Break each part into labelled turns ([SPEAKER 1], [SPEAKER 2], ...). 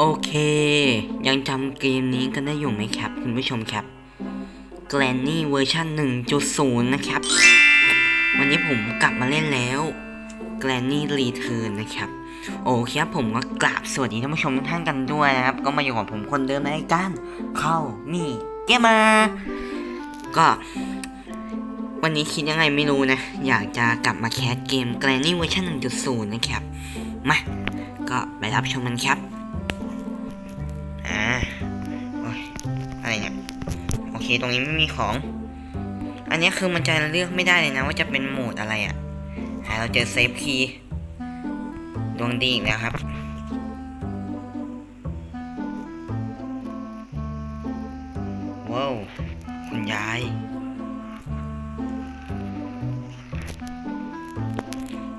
[SPEAKER 1] โอเค ยังจำเกมนี้กันได้อยู่ไหมครับ คุณผู้ชมครับ Granny เวอร์ชัน1.0 นะครับ วันนี้ผมกลับมาเล่นแล้ว Granny Return นะครับ โอเคครับผมก็กราบสวัสดีท่านผู้ชมทุกท่านกันด้วยนะครับ ก็มาอยู่กับผมคนเดิมในการเข้านี่เกมมา ก็ วันนี้คิดยังไงไม่รู้นะ อยากจะกลับมาแคสเกม Granny เวอร์ชัน1.0 นะครับ มา ก็ไปรับชมมันครับ เคตรงนี้ไม่มีของ อันนี้คือมันจะเลือกไม่ได้เลยนะ ว่าจะเป็นโหมดอะไรอะ่ะหาเราเจอเซฟคีย์ดวงดีอีกแล้วครับ ว้าว คุณยาย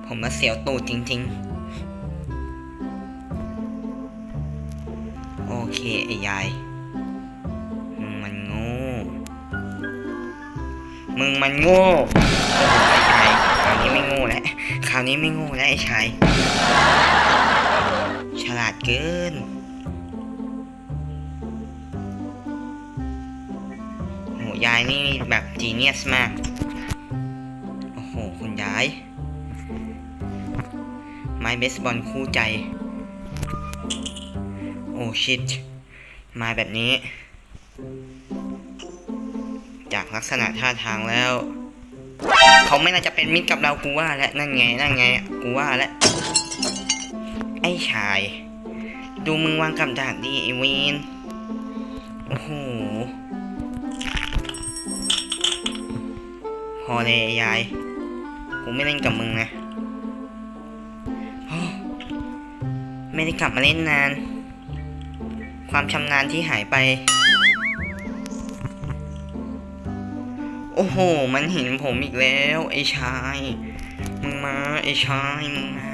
[SPEAKER 1] ผมมาเสียวตูดจริง ๆ โอเค ไอ้ยาย มึงมันโง่ไอ้ชายคราวนี้ไม่โง่แล้วคราวนี้ไม่โง่แล้วไอ้ชายฉลาดเกิน โหยายนี่แบบจีเนียสมาก โอ้โห คุณยาย ไม้เบสบอลคู่ใจ โอ้ชิต มาแบบนี้ ลักษณะท่าทางแล้ว เขาไม่น่าจะเป็นมิตรกับเรากูว่าแล้วนั่นไงนั่นไงกูว่าแล้วไอ้ชาย ดูมึงวางกับดักดีไอเวนโอ้โหพอเลยยายกูไม่เล่นกับมึงนะโอ้ไม่ได้กลับมาเล่นนาน ความชำนาญที่หายไป โอ้โห มันเห็นผมอีกแล้ว ไอ้ชาย มึงมา ไอ้ชาย มึงมา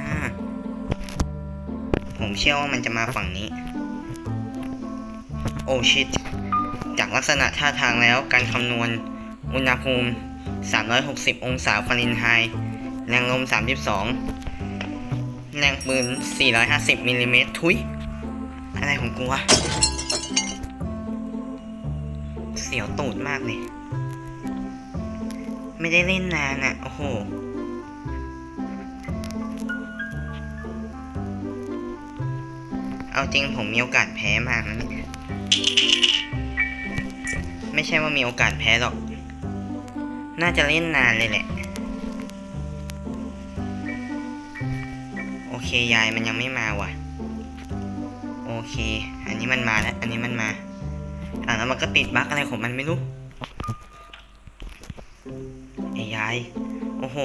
[SPEAKER 1] ผมเชื่อว่ามันจะมาฝั่งนี้ โอ้ชิต จากลักษณะท่าทางแล้วการคำนวณ อุณหภูมิ 360 องศาฟาเรนไฮต์ แรงลม 32 แรงปืน 450 มิลลิเมตร ทุย อะไรของกูวะ เสียวตูดมากเลย ไม่ได้เล่นนานอะ่ะ โอ้โห เอาจริงผมมีโอกาสแพ้มากนะเนี่ยไม่ใช่ว่ามีโอกาสแพ้หรอก น่าจะเล่นนานเลยแหละ โอเคยายมันยังไม่มาว่ะ โอเค อันนี้มันมาแล้ว อันนี้มันมา อะแล้วมันก็ติดบั๊กอะไรของมันไม่รู้ายโอ้โห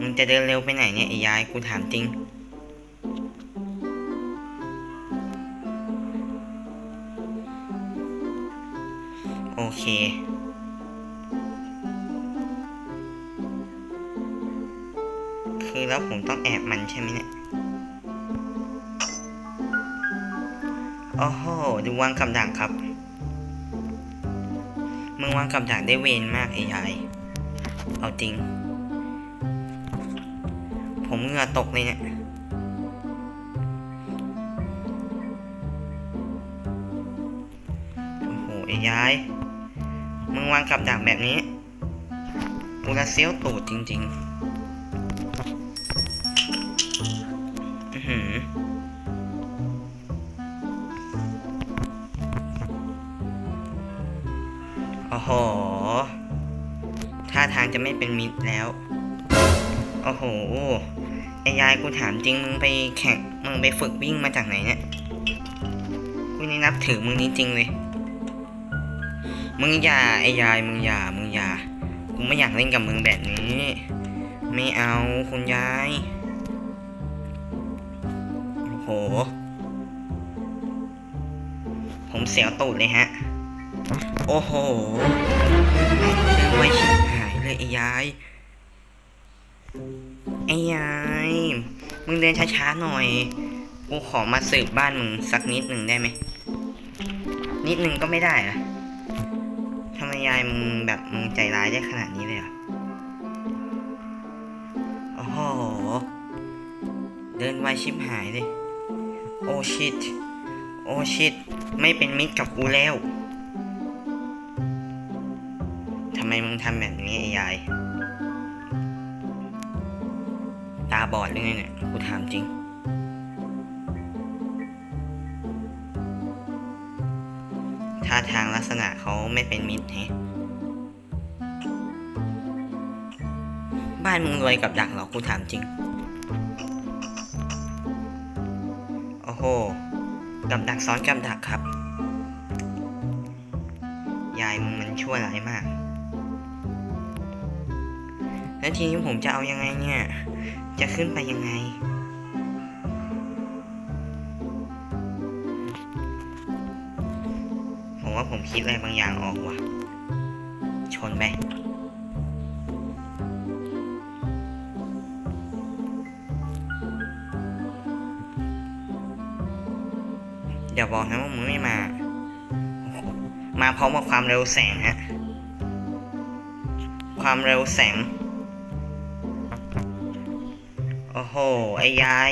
[SPEAKER 1] มึงจะเดินเร็วไปไหนเนี่ยไอ้ยายกูถามจริง โอเคคือแล้วผมต้องแอบมันใช่ไหมเนี่ย โอ้โห ดูวางคำด่างครับ มึงวางคำด่างได้เวนมากไอ้ยาย เอาจริง ผมเหงื่อตกเลยเนี่ยโอ้โหไอ้ยาย มึงวางกับดักแบบนี้กูละเซียวตูดจริง ๆ อือหือ เป็นมิตรแล้ว โอ้โหไอ้ยายกูถามจริงมึงไปแข่งมึงไปฝึกวิ่งมาจากไหนเนี่ยกูนี่นับถือมึงจริงๆเลยมึงอย่าไอ้ยายมึงอย่ามึงอย่ากูไม่อยากเล่นกับมึงแบบนี้ ไม่เอาคุณยายโอ้โห ผมเสียวตูดเลยฮะ โอ้โหไม่ เลยไอ้ยาย ไอ้ยาย มึงเดินช้าๆหน่อย กูขอมาสืบบ้านมึงสักนิดหนึ่งได้ไหม นิดหนึ่งก็ไม่ได้อะทำไมยายมึงแบบมึงใจร้ายได้ขนาดนี้เลยอะโอ้โห เดินไวชิบหายเลย โอชิต โอชิต ไม่เป็นมิตรกับกูแล้ว ไมมึงทำแบบนี้ไอ้ยาย ตาบอดหรือไงเนี่ยกูถามจริง ท่าทางลักษณะเขาไม่เป็นมิตรแฮบ้านมึงรวยกับดักเหรอกูถามจริง โอ้โห กับดักซ้อนกับดักครับ ยายมึงมันชั่วร้ายมาก แล้วทีนี้ผมจะเอายังไงเนี่ย จะขึ้นไปยังไง ผมว่าผมคิดอะไรบางอย่างออกว่ะ ชนไปเดี๋ยวบอกนะว่ามึงไม่มา มาพร้อมกับความเร็วแสงฮะ ความเร็วแสง ไอ้ยาย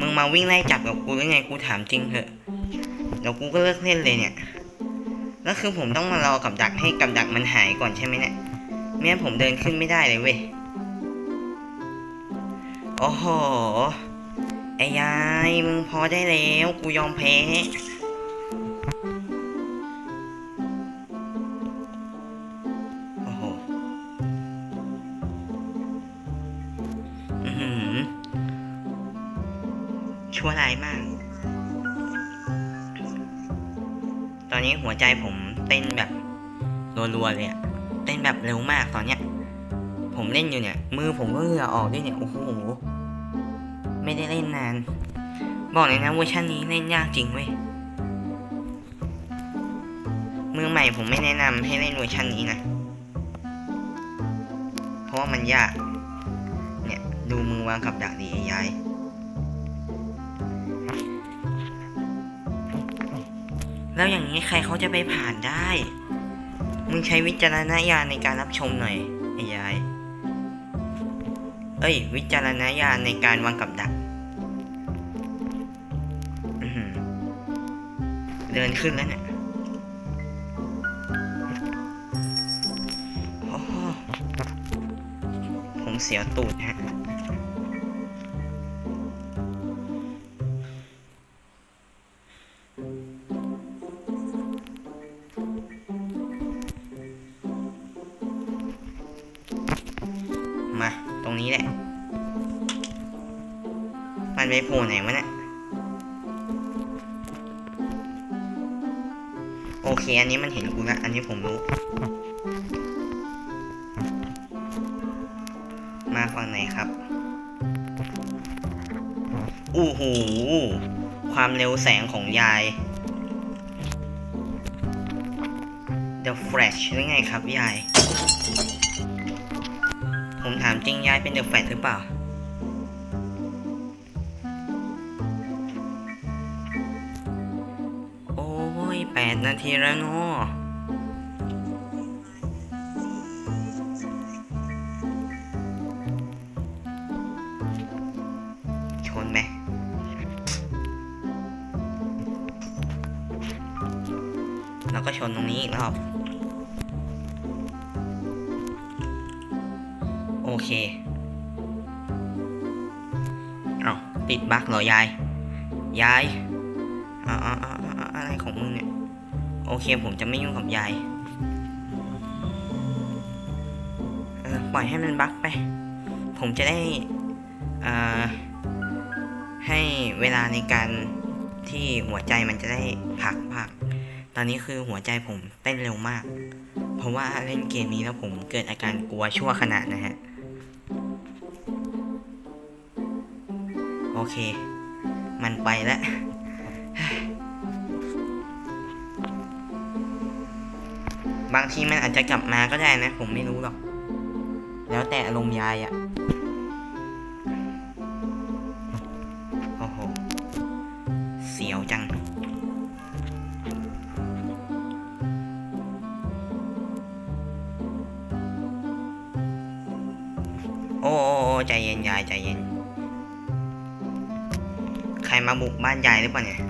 [SPEAKER 1] มึงมาวิ่งไล่จับกับกูหรือไงกูถามจริงเถอะเดี๋ยวกูก็เลิกเล่นเลยเนี่ย แล้วคือผมต้องมารอกับดักให้กับดักมันหายก่อนใช่ไหมเนี่ยไม่งั้นผมเดินขึ้นไม่ได้เลยเว้ย โอ้โห ไอ้ยาย มึงพอได้แล้ว กูยอมแพ้ ชั่วร้ายมาก ตอนนี้หัวใจผมเต้นแบบรัวๆเลยอะเต้นแบบเร็วมากตอนเนี้ย ผมเล่นอยู่เนี่ย มือผมก็เหงื่อออกด้วยเนี่ย โอ้โห ไม่ได้เล่นนาน บอกเลยนะเวอร์ชันนี้เล่นยากจริงเว้ย มือใหม่ผมไม่แนะนำให้เล่นเวอร์ชันนี้นะ เพราะว่ามันยาก เนี่ย ดูมือวางกับดักดีไอ้ยาย แล้วอย่างนี้ใครเขาจะไปผ่านได้ มึงใช้วิจารณญาณในการรับชมหน่อยไอ้ยาย เอ้ย วิจารณญาณในการวางกับดัก เดินขึ้นแล้วเนี่ยผมเสียตูดฮะ รงนี้แหละ มันไปโผล่ไหนวะเนี่ย โอเค อันนี้มันเห็นกูแล้วอันนี้ผมรู้ มาฝั่งไหนครับอู้หู ความเร็วแสงของยาย The Flash หรือไงครับยาย ผมถามจริงยายเป็นเด็กแฝดหรือเปล่า โอ้ยแปดนาทีแล้วเนาะ โอเค เอาติดบั๊กเหรอยาย ยายอะอะอะอะไรของมึงเนี่ย โอเคผมจะไม่ยุ่งกับยายเออปล่อยให้มันบั๊กไป ผมจะได้อ่าให้เวลาในการที่หัวใจมันจะได้พักพัก ตอนนี้คือหัวใจผมเต้นเร็วมาก เพราะว่าเล่นเกมนี้แล้วผมเกิดอาการกลัวชั่วขณะนะฮะ เค มันไปแล้วบางทีมันอาจจะกลับมาก็ได้นะ ผมไม่รู้หรอก แล้วแต่อารมณ์ยายอะโอ้โห เสียวจังโอ้โอ้โอ้ใจเย็นยายใจเย็น ใครมาบุกบ้านยายหรือเปล่าเนี่ย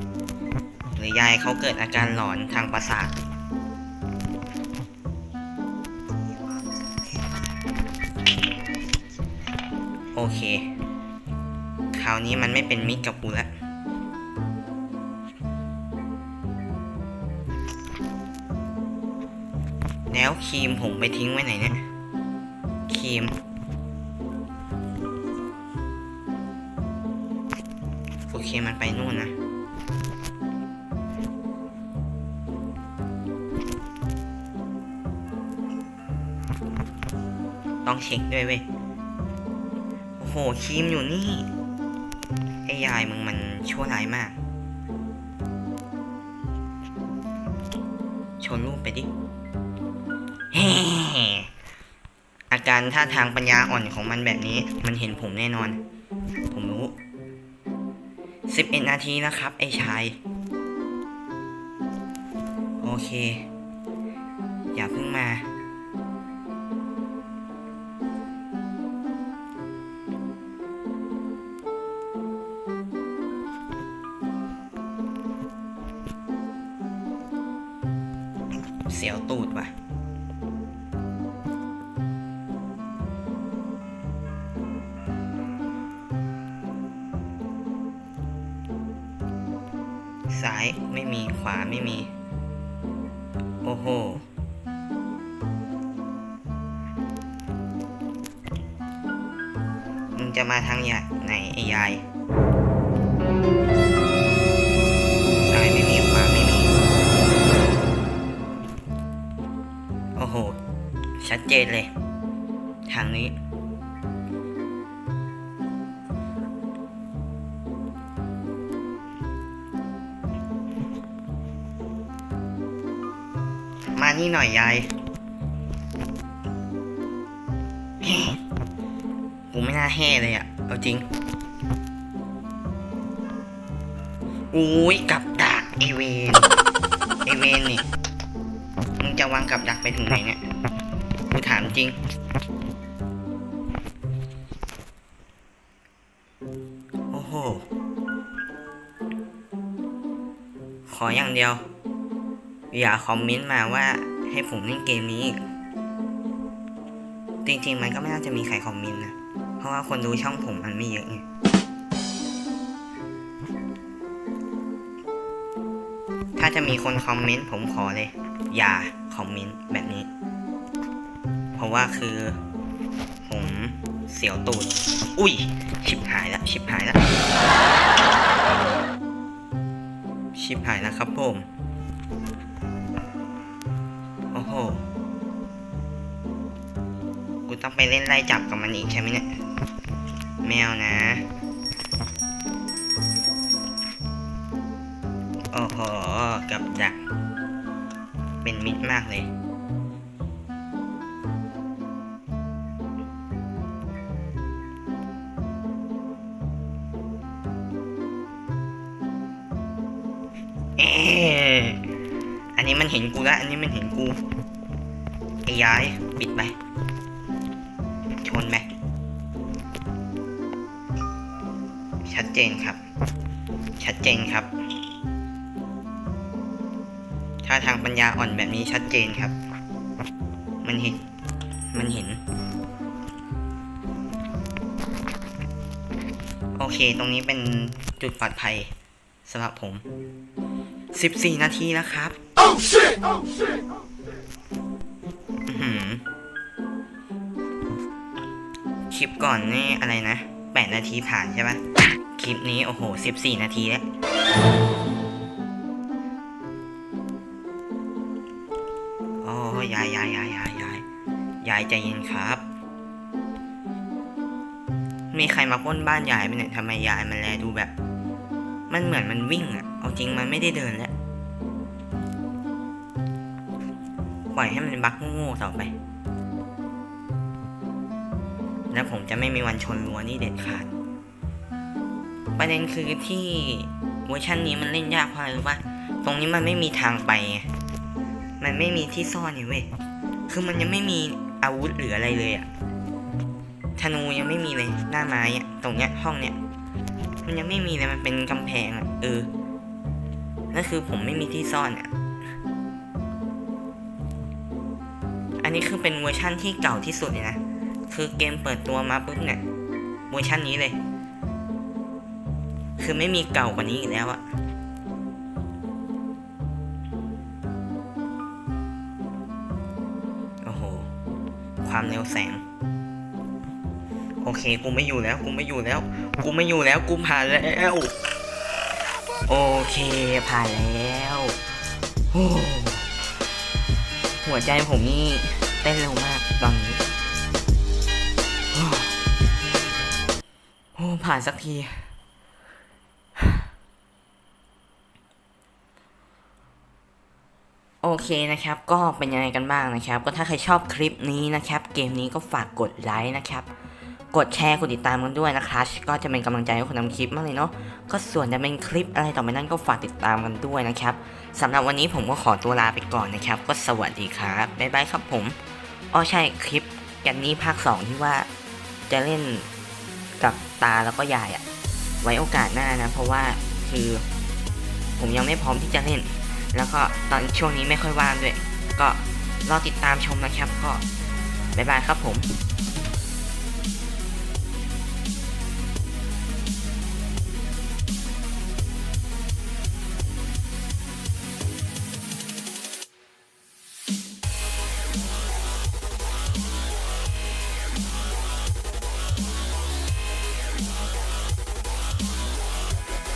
[SPEAKER 1] หรือยายเขาเกิดอาการหลอนทางประสาท โอเค คราวนี้มันไม่เป็นมิตรกับกูแล้วแล้วครีมผมไปทิ้งไว้ไหนเนี่ย ครีม โอเคมันไปนู่นนะต้องเช็คด้วยเว้ย โอ้โหครีมอยู่นี่ ไอ้ยายมึงมันชั่วร้ายมาก ชนรูปไปดิเฮ้อาการท่าทางปัญญาอ่อนของมันแบบนี้ มันเห็นผมแน่นอน สิบเอ็ดนาทีนะครับ ไอ้ชาย โอเค อย่าเพิ่งมา ซ้ายไม่มีขวาไม่มี โอ้โห มึงจะมาทางยะไหนไอ้ยายซ้ายไม่มีขวาไม่มี โอ้โห ชัดเจนเลย ทางนี้ นี่หน่อยยายกูไม่น่าแห่เลยอะเอาจริง อุ้ยกับดักไอเวนไอเวนนี่ มึงจะวางกับดักไปถึงไหนเนี่ย กูถามจริง โอ้โห ขออย่างเดียว อย่าคอมเมนต์มาว่าให้ผมเล่นเกมนี้ จริงๆมันก็ไม่น่าจะมีใครคอมเมนต์นะ เพราะว่าคนดูช่องผมมันไม่เยอะไงถ้าจะมีคนคอมเมนต์ผมขอเลย อย่าคอมเมนต์แบบนี้ เพราะว่าคือ ผมเสียวตูด อุ้ย ชิบหายแล้วชิบหายแล้วชิบหายแล้วครับผม หกูต้องไปเล่นไล่จับกับมันอีกใช่ไหมเนี่ยแมวนะโอ้โหกับดัก เป็นมิตรมากเลยเอออันนี้มันเห็นกูแล้วอันนี้มันเห็นกู ไอ้ย้ายปิดไป ชนไปชัดเจนครับ ชัดเจนครับ ถ้าทางปัญญาอ่อนแบบนี้ชัดเจนครับ มันเห็น มันเห็น โอเค ตรงนี้เป็นจุดปลอดภัยสำหรับผม 14 นาทีแล้วครับ
[SPEAKER 2] Oh shit! Oh shit!
[SPEAKER 1] คลิปก่อนนี่อะไรนะ 8 นาทีผ่านใช่ปะคลิปนี้ โอ้โห 14 นาทีแล้ว โอ้ยายยายยายยายยายยายใจเย็นครับ มีใครมาป้นบ้านยายไหมเนี่ยทำไมยายมันแลดูแบบ มันเหมือนมันวิ่งอะเอาจริงมันไม่ได้เดินแล้ว ปล่อยให้มันบักโง่ๆต่อไป แล้วผมจะไม่มีวันชนรั้วนี่เด็ดขาด ประเด็นคือที่เวอร์ชันนี้มันเล่นยากเพราะอะไรรู้ปะตรงนี้มันไม่มีทางไป มันไม่มีที่ซ่อนนี่เว้ย คือมันยังไม่มีอาวุธหรืออะไรเลยอะธนูยังไม่มีเลยหน้าไม้อะตรงเนี้ยห้องเนี้ย มันยังไม่มีเลยมันเป็นกำแพงอะเออ นั่นคือผมไม่มีที่ซ่อนอะอันนี้คือเป็นเวอร์ชั่นที่เก่าที่สุดเลยนะ คือเกมเปิดตัวมาปุ๊บเนี่ยเวอร์ชันนี้เลย คือไม่มีเก่ากว่านี้อีกแล้วอะโอ้โห ความเร็วแสง โอเค กูไม่อยู่แล้ว กูไม่อยู่แล้ว กูไม่อยู่แล้ว กูผ่านแล้ว โอเค ผ่านแล้วหัวใจผมนี่เต้นเร็วมากตอนนี้ ผ่านสักที โอเคนะครับ ก็เป็นยังไงกันบ้างนะครับ ก็ถ้าใครชอบคลิปนี้นะครับ เกมนี้ก็ฝากกดไลค์นะครับ กดแชร์ กดติดตามกันด้วยนะครับ ก็จะเป็นกำลังใจให้คนทำคลิปมากเลยเนาะ ก็ส่วนจะเป็นคลิปอะไรต่อไปนั้นก็ฝากติดตามกันด้วยนะครับสำหรับวันนี้ผมก็ขอตัวลาไปก่อนนะครับ ก็สวัสดีครับ บ๊ายบายครับผม อ๋อใช่คลิปกันนี้ภาค 2 ที่ว่าจะเล่น กับตาแล้วก็ยายอะไว้โอกาสหน้านะ เพราะว่าคือผมยังไม่พร้อมที่จะเล่น แล้วก็ตอนช่วงนี้ไม่ค่อยว่างด้วย ก็รอติดตามชมนะครับ ก็บ๊ายบายครับผม